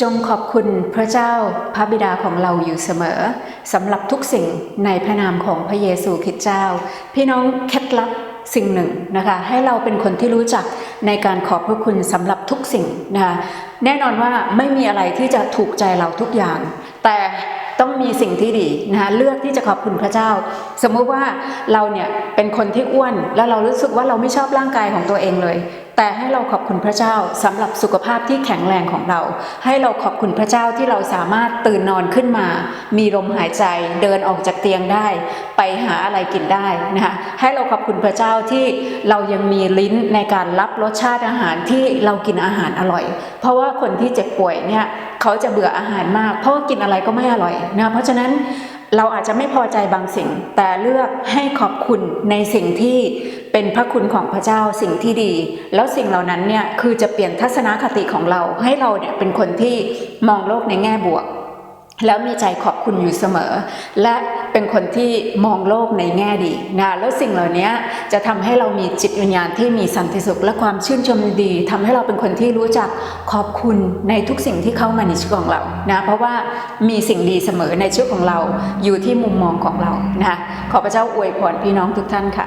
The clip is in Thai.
จงขอบคุณพระเจ้าพระบิดาของเราอยู่เสมอสำหรับทุกสิ่งในพระนามของพระเยซูคริสต์เจ้า พี่น้องเคล็ดลับสิ่งหนึ่งนะคะให้เราเป็นคนที่รู้จักในการขอบพระคุณสำหรับทุกสิ่งนะคะแน่นอนว่าไม่มีอะไรที่จะถูกใจเราทุกอย่าง แต่ต้องมีสิ่งที่ดีนะคะเลือกที่จะขอบคุณพระเจ้า สมมุติว่าเราเนี่ยเป็นคนที่อ้วนแล้วเรารู้สึกว่าเราไม่ชอบร่างกายของตัวเองเลยแต่ให้เราขอบคุณพระเจ้าสำหรับสุขภาพที่แข็งแรงของเรา ให้เราขอบคุณพระเจ้าที่เราสามารถตื่นนอนขึ้นมา มีลมหายใจเดินออกจากเตียงได้ ไปหาอะไรกินได้นะคะให้เราขอบคุณพระเจ้าที่เรายังมีลิ้นในการรับรสชาติอาหารที่เรากินอาหารอร่อย เพราะว่าคนที่เจ็บป่วยเนี่ยเขาจะเบื่ออาหารมาก เพราะกินอะไรก็ไม่อร่อยนะเพราะฉะนั้นเราอาจจะไม่พอใจบางสิ่ง แต่เลือกให้ขอบคุณในสิ่งที่ เป็นพระคุณของพระเจ้าสิ่งที่ดี แล้วสิ่งเหล่านั้นเนี่ยคือจะเปลี่ยนทัศนคติของเราให้เราเนี่ยเป็นคนที่มองโลกในแง่บวก แล้วมีใจขอบคุณอยู่เสมอ และเป็นคนที่มองโลกในแง่ดีนะแล้วสิ่งเหล่านี้จะทำให้เรามีจิตวิญญาณที่มีสันติสุขและความชื่นชมดีทำให้เราเป็นคนที่รู้จักขอบคุณในทุกสิ่งที่เข้ามาในชีวิตของเรานะเพราะว่ามีสิ่งดีเสมอในชีวิตของเราอยู่ที่มุมมองของเรานะขอพระเจ้าอวยพรพี่น้องทุกท่านค่ะ